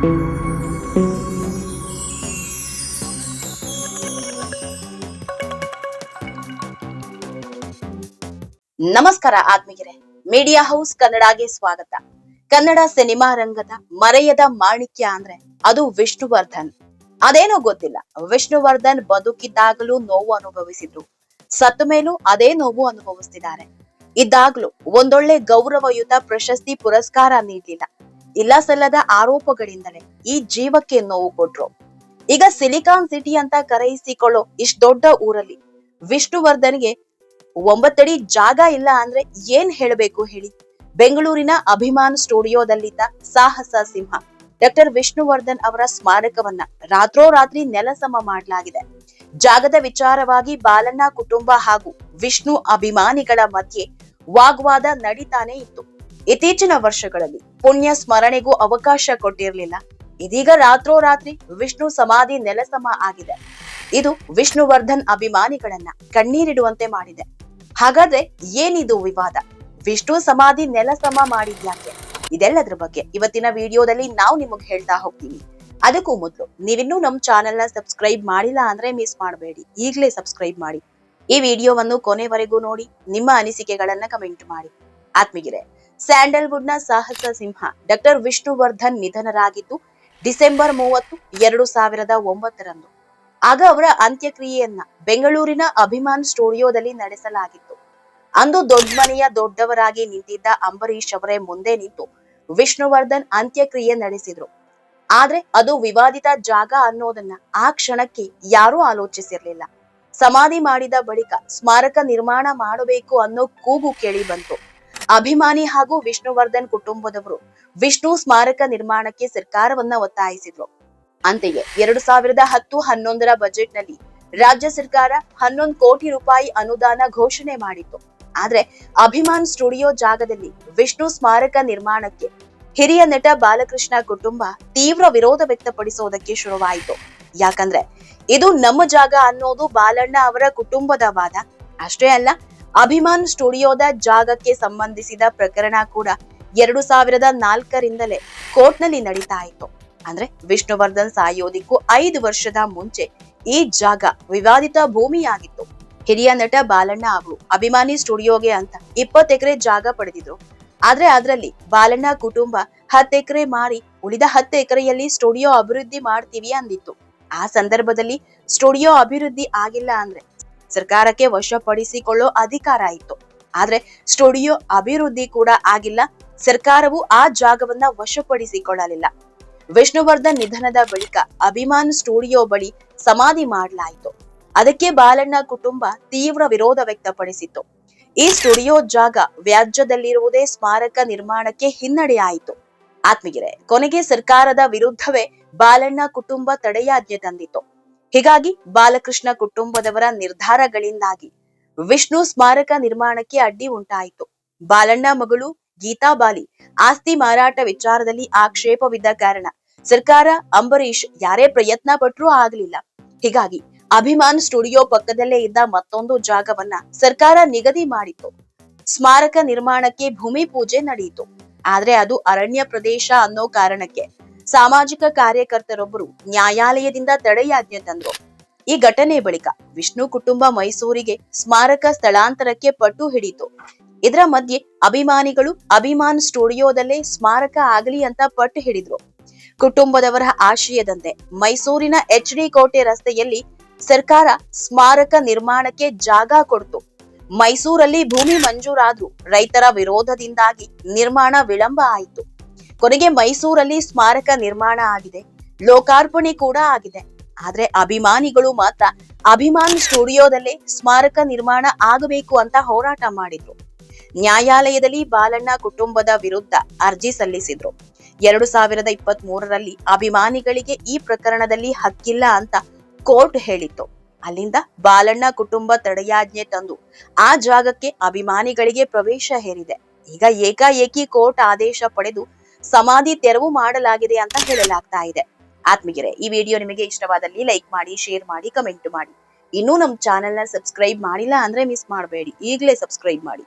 ನಮಸ್ಕಾರ ಆತ್ಮೀಯರೇ. Media house ಕನ್ನಡಗೆ ಸ್ವಾಗತ. ಕನ್ನಡ ಸಿನಿಮಾ ರಂಗದ ಮರೆಯದ ಮಾಣಿಕ್ಯ ಅಂದ್ರೆ ಅದು ವಿಷ್ಣುವರ್ಧನ್. ಅದೇನೋ ಗೊತ್ತಿಲ್ಲ. ವಿಷ್ಣುವರ್ಧನ್ ಬದುಕಿದ್ದಾಗಲೂ ನೋವು ಅನುಭವಿಸಿದ್ರು. ಸತ್ತ ಮೇಲೂ ಅದೇ ನೋವು ಅನುಭವಿಸ್ತಿದ್ದಾರೆ. ಇದ್ದಾಗ್ಲೂ ಒಂದೊಳ್ಳೆ ಗೌರವಯುತ ಪ್ರಶಸ್ತಿ ಪುರಸ್ಕಾರ ನೀಡಲಿಲ್ಲ. ಇಲ್ಲ ಸಲ್ಲದ ಆರೋಪಗಳಿಂದಲೇ ಈ ಜೀವಕ್ಕೆ ನೋವು ಕೊಟ್ರು. ಈಗ ಸಿಲಿಕಾನ್ ಸಿಟಿ ಅಂತ ಕರೆಯಿಸಿಕೊಳ್ಳೋ ಇಷ್ಟ ದೊಡ್ಡ ಊರಲ್ಲಿ ವಿಷ್ಣುವರ್ಧನ್ಗೆ ಒಂಬತ್ತಡಿ ಜಾಗ ಇಲ್ಲ ಅಂದ್ರೆ ಏನ್ ಹೇಳಬೇಕು ಹೇಳಿ? ಬೆಂಗಳೂರಿನ ಅಭಿಮಾನ್ ಸ್ಟುಡಿಯೋದಲ್ಲಿದ್ದ ಸಾಹಸ ಸಿಂಹ, ಡಾಕ್ಟರ್ ವಿಷ್ಣುವರ್ಧನ್ ಅವರ ಸ್ಮಾರಕವನ್ನ ರಾತ್ರೋರಾತ್ರಿ ನೆಲಸಮ ಮಾಡಲಾಗಿದೆ. ಜಾಗದ ವಿಚಾರವಾಗಿ ಬಾಲಣ್ಣ ಕುಟುಂಬ ಹಾಗೂ ವಿಷ್ಣು ಅಭಿಮಾನಿಗಳ ಮಧ್ಯೆ ವಾಗ್ವಾದ ನಡೀತಾನೆ ಇತ್ತು. ಇತ್ತೀಚಿನ ವರ್ಷಗಳಲ್ಲಿ ಪುಣ್ಯ ಸ್ಮರಣೆಗೂ ಅವಕಾಶ ಕೊಟ್ಟಿರಲಿಲ್ಲ. ಇದೀಗ ರಾತ್ರೋರಾತ್ರಿ ವಿಷ್ಣು ಸಮಾಧಿ ನೆಲಸಮ ಆಗಿದೆ. ಇದು ವಿಷ್ಣುವರ್ಧನ್ ಅಭಿಮಾನಿಗಳನ್ನ ಕಣ್ಣೀರಿಡುವಂತೆ ಮಾಡಿದೆ. ಹಾಗಾದ್ರೆ ಏನಿದು ವಿವಾದ? ವಿಷ್ಣು ಸಮಾಧಿ ನೆಲಸಮ ಮಾಡಿದ್ಯಾಕೆ? ಇದೆಲ್ಲದ್ರ ಬಗ್ಗೆ ಇವತ್ತಿನ ವಿಡಿಯೋದಲ್ಲಿ ನಾವು ನಿಮಗೆ ಹೇಳ್ತಾ ಹೋಗ್ತೀವಿ ಅದಕ್ಕೂ ಮೊದಲು ನೀವಿನ್ನೂ ನಮ್ಮ ಚಾನೆಲ್ನ ಸಬ್ಸ್ಕ್ರೈಬ್ ಮಾಡಿಲ್ಲ ಅಂದ್ರೆ ಮಿಸ್ ಮಾಡಬೇಡಿ. ಈಗಲೇ ಸಬ್ಸ್ಕ್ರೈಬ್ ಮಾಡಿ. ಈ ವಿಡಿಯೋವನ್ನು ಕೊನೆವರೆಗೂ ನೋಡಿ, ನಿಮ್ಮ ಅನಿಸಿಕೆಗಳನ್ನ ಕಮೆಂಟ್ ಮಾಡಿ. ಆತ್ಮೀಗಿರೆ ಸ್ಯಾಂಡಲ್ವುಡ್ನ ಸಾಹಸ ಸಿಂಹ. ಡಾಕ್ಟರ್ ವಿಷ್ಣುವರ್ಧನ್ ನಿಧನರಾಗಿದ್ದು, ಡಿಸೆಂಬರ್ ಮೂವತ್ತು, ಎರಡು ಸಾವಿರದ ಒಂಬತ್ತರಂದು. ಆಗ ಅವರ ಅಂತ್ಯಕ್ರಿಯೆಯನ್ನ ಬೆಂಗಳೂರಿನ ಅಭಿಮಾನ್ ಸ್ಟುಡಿಯೋದಲ್ಲಿ ನಡೆಸಲಾಗಿತ್ತು. ಅಂದು ದೊಡ್ಡ ಮನೆಯ ದೊಡ್ಡವರಾಗಿ ನಿಂತಿದ್ದ ಅಂಬರೀಶ್ ಅವರೇ ಮುಂದೆ ನಿಂತು ವಿಷ್ಣುವರ್ಧನ್ ಅಂತ್ಯಕ್ರಿಯೆ ನಡೆಸಿದ್ರು. ಆದ್ರೆ ಅದು ವಿವಾದಿತ ಜಾಗ ಅನ್ನೋದನ್ನ ಆ ಕ್ಷಣಕ್ಕೆ ಯಾರೂ ಆಲೋಚಿಸಿರ್ಲಿಲ್ಲ. ಸಮಾಧಿ ಮಾಡಿದ ಬಳಿಕ ಸ್ಮಾರಕ ನಿರ್ಮಾಣ ಮಾಡಬೇಕು ಅನ್ನೋ ಕೂಗು ಕೇಳಿ ಬಂತು. ಅಭಿಮಾನಿ ಹಾಗೂ ವಿಷ್ಣುವರ್ಧನ್ ಕುಟುಂಬದವರು ವಿಷ್ಣು ಸ್ಮಾರಕ ನಿರ್ಮಾಣಕ್ಕೆ ಸರ್ಕಾರವನ್ನ ಒತ್ತಾಯಿಸಿದ್ರು. ಅಂತೆಯೇ ಎರಡು ಸಾವಿರದ ಹತ್ತು ಹನ್ನೊಂದರ ಬಜೆಟ್ನಲ್ಲಿ ರಾಜ್ಯ ಸರ್ಕಾರ ಹನ್ನೊಂದು ಕೋಟಿ ರೂಪಾಯಿ ಅನುದಾನ ಘೋಷಣೆ ಮಾಡಿತ್ತು. ಆದ್ರೆ ಅಭಿಮಾನ್ ಸ್ಟುಡಿಯೋ ಜಾಗದಲ್ಲಿ ವಿಷ್ಣು ಸ್ಮಾರಕ ನಿರ್ಮಾಣಕ್ಕೆ ಹಿರಿಯ ನಟ ಬಾಲಕೃಷ್ಣ ಕುಟುಂಬ ತೀವ್ರ ವಿರೋಧ ವ್ಯಕ್ತಪಡಿಸೋದಕ್ಕೆ ಶುರುವಾಯಿತು. ಯಾಕಂದ್ರೆ ಇದು ನಮ್ಮ ಜಾಗ ಅನ್ನೋದು ಬಾಲಣ್ಣ ಅವರ ಕುಟುಂಬದ ವಾದ. ಅಷ್ಟೇ ಅಲ್ಲ ಅಭಿಮಾನ್ ಸ್ಟುಡಿಯೋದ ಜಾಗಕ್ಕೆ ಸಂಬಂಧಿಸಿದ ಪ್ರಕರಣ ಕೂಡ ಎರಡು ಸಾವಿರದ ನಾಲ್ಕರಿಂದಲೇ ಕೋರ್ಟ್ನಲ್ಲಿ ನಡೀತಾ ಇತ್ತು. ಅಂದ್ರೆ ವಿಷ್ಣುವರ್ಧನ್ ಸಾಯೋದಿಕ್ಕೂ ಐದು ವರ್ಷದ ಮುಂಚೆ ಈ ಜಾಗ ವಿವಾದಿತ ಭೂಮಿಯಾಗಿತ್ತು. ಹಿರಿಯ ನಟ ಬಾಲಣ್ಣ ಅವರು ಅಭಿಮಾನಿ ಸ್ಟುಡಿಯೋಗೆ ಅಂತ ಇಪ್ಪತ್ತು ಎಕರೆ ಜಾಗ ಪಡೆದಿದ್ರು. ಆದ್ರೆ ಅದರಲ್ಲಿ ಬಾಲಣ್ಣ ಕುಟುಂಬ ಹತ್ತು ಎಕರೆ ಮಾರಿ ಉಳಿದ ಹತ್ತು ಎಕರೆಯಲ್ಲಿ ಸ್ಟುಡಿಯೋ ಅಭಿವೃದ್ಧಿ ಮಾಡ್ತೀವಿ ಅಂದಿತ್ತು. ಆ ಸಂದರ್ಭದಲ್ಲಿ ಸ್ಟುಡಿಯೋ ಅಭಿವೃದ್ಧಿ ಆಗಿಲ್ಲ ಅಂದ್ರೆ ಸರ್ಕಾರಕ್ಕೆ ವಶಪಡಿಸಿಕೊಳ್ಳೋ ಅಧಿಕಾರ ಇತ್ತು. ಆದ್ರೆ ಸ್ಟುಡಿಯೋ ಅಭಿವೃದ್ಧಿ ಕೂಡ ಆಗಿಲ್ಲ. ಸರ್ಕಾರವು ಆ ಜಾಗವನ್ನ ವಶಪಡಿಸಿಕೊಳ್ಳಲಿಲ್ಲ. ವಿಷ್ಣುವರ್ಧನ್ ನಿಧನದ ಬಳಿಕ ಅಭಿಮಾನ್ ಸ್ಟುಡಿಯೋ ಬಳಿ ಸಮಾಧಿ ಮಾಡಲಾಯಿತು. ಅದಕ್ಕೆ ಬಾಲಣ್ಣ ಕುಟುಂಬ ತೀವ್ರ ವಿರೋಧ ವ್ಯಕ್ತಪಡಿಸಿತ್ತು. ಈ ಸ್ಟುಡಿಯೋ ಜಾಗ ವ್ಯಾಜ್ಯದಲ್ಲಿರುವುದೇ ಸ್ಮಾರಕ ನಿರ್ಮಾಣಕ್ಕೆ ಹಿನ್ನಡೆಯಾಯಿತು. ಆತ್ಮೀಯರೇ, ಕೊನೆಗೆ ಸರ್ಕಾರದ ವಿರುದ್ಧವೇ ಬಾಲಣ್ಣ ಕುಟುಂಬ ತಡೆಯಾಜ್ಞೆ ತಂದಿತ್ತು. ಹೀಗಾಗಿ ಬಾಲಕೃಷ್ಣ ಕುಟುಂಬದವರ ನಿರ್ಧಾರಗಳಿಂದಾಗಿ ವಿಷ್ಣು ಸ್ಮಾರಕ ನಿರ್ಮಾಣಕ್ಕೆ ಅಡ್ಡಿ ಉಂಟಾಯಿತು. ಬಾಲಣ್ಣ ಮಗಳು ಗೀತಾ ಬಾಲಿ ಆಸ್ತಿ ಮಾರಾಟ ವಿಚಾರದಲ್ಲಿ ಆಕ್ಷೇಪವಿದ್ದ ಕಾರಣ ಸರ್ಕಾರ ಅಂಬರೀಶ್ ಯಾರೇ ಪ್ರಯತ್ನ ಪಟ್ರೂ ಆಗಲಿಲ್ಲ. ಹೀಗಾಗಿ ಅಭಿಮಾನ್ ಸ್ಟುಡಿಯೋ ಪಕ್ಕದಲ್ಲೇ ಇದ್ದ ಮತ್ತೊಂದು ಜಾಗವನ್ನ ಸರ್ಕಾರ ನಿಗದಿ ಮಾಡಿತ್ತು. ಸ್ಮಾರಕ ನಿರ್ಮಾಣಕ್ಕೆ ಭೂಮಿ ಪೂಜೆ ನಡೆಯಿತು. ಆದ್ರೆ ಅದು ಅರಣ್ಯ ಪ್ರದೇಶ ಅನ್ನೋ ಕಾರಣಕ್ಕೆ ಸಾಮಾಜಿಕ ಕಾರ್ಯಕರ್ತರೊಬ್ಬರು ನ್ಯಾಯಾಲಯದಿಂದ ತಡೆಯಾಜ್ಞೆ ತಂದ್ರು. ಈ ಘಟನೆ ಬಳಿಕ ವಿಷ್ಣು ಕುಟುಂಬ ಮೈಸೂರಿಗೆ ಸ್ಮಾರಕ ಸ್ಥಳಾಂತರಕ್ಕೆ ಪಟ್ಟು ಹಿಡಿತು ಇದರ ಮಧ್ಯೆ ಅಭಿಮಾನಿಗಳು ಅಭಿಮಾನ್ ಸ್ಟುಡಿಯೋದಲ್ಲೇ ಸ್ಮಾರಕ ಆಗಲಿ ಅಂತ ಪಟ್ಟು ಹಿಡಿದ್ರು. ಕುಟುಂಬದವರ ಆಶಯದಂತೆ ಮೈಸೂರಿನ ಎಚ್ ಡಿ ಕೋಟೆ ರಸ್ತೆಯಲ್ಲಿ ಸರ್ಕಾರ ಸ್ಮಾರಕ ನಿರ್ಮಾಣಕ್ಕೆ ಜಾಗ ಕೊಡ್ತು. ಮೈಸೂರಲ್ಲಿ ಭೂಮಿ ಮಂಜೂರಾದ್ರೂ ರೈತರ ವಿರೋಧದಿಂದಾಗಿ ನಿರ್ಮಾಣ ವಿಳಂಬ ಆಯಿತು. ಕೊನೆಗೆ ಮೈಸೂರಲ್ಲಿ ಸ್ಮಾರಕ ನಿರ್ಮಾಣ ಆಗಿದೆ. ಲೋಕಾರ್ಪಣೆ ಕೂಡ ಆಗಿದೆ. ಆದ್ರೆ ಅಭಿಮಾನಿಗಳು ಮಾತ್ರ ಅಭಿಮಾನ್ ಸ್ಟುಡಿಯೋದಲ್ಲೇ ಸ್ಮಾರಕ ನಿರ್ಮಾಣ ಆಗಬೇಕು ಅಂತ ಹೋರಾಟ ಮಾಡಿದ್ರು. ನ್ಯಾಯಾಲಯದಲ್ಲಿ ಬಾಲಣ್ಣ ಕುಟುಂಬದ ವಿರುದ್ಧ ಅರ್ಜಿ ಸಲ್ಲಿಸಿದ್ರು. ಎರಡು ಸಾವಿರದ ಇಪ್ಪತ್ತ್ ಮೂರರಲ್ಲಿ ಅಭಿಮಾನಿಗಳಿಗೆ ಈ ಪ್ರಕರಣದಲ್ಲಿ ಹಕ್ಕಿಲ್ಲ ಅಂತ ಕೋರ್ಟ್ ಹೇಳಿತ್ತು. ಅಲ್ಲಿಂದ ಬಾಲಣ್ಣ ಕುಟುಂಬ ತಡೆಯಾಜ್ಞೆ ತಂದು ಆ ಜಾಗಕ್ಕೆ ಅಭಿಮಾನಿಗಳಿಗೆ ಪ್ರವೇಶ ಹೇರಿದೆ. ಈಗ ಏಕಾಏಕಿ ಕೋರ್ಟ್ ಆದೇಶ ಪಡೆದು ಸಮಾಧಿ ತೆರವು ಮಾಡಲಾಗಿದೆ ಅಂತ ಹೇಳಲಾಗ್ತಾ ಇದೆ. ಆತ್ಮೀಯರೇ, ಈ ವಿಡಿಯೋ ನಿಮಗೆ ಇಷ್ಟವಾದಲ್ಲಿ ಲೈಕ್ ಮಾಡಿ, ಶೇರ್ ಮಾಡಿ, ಕಮೆಂಟ್ ಮಾಡಿ. ಇನ್ನೂ ನಮ್ಮ ಚಾನೆಲ್ನ ಸಬ್ಸ್ಕ್ರೈಬ್ ಮಾಡಿಲ್ಲ ಅಂದ್ರೆ ಮಿಸ್ ಮಾಡಬೇಡಿ. ಈಗಲೇ ಸಬ್ಸ್ಕ್ರೈಬ್ ಮಾಡಿ.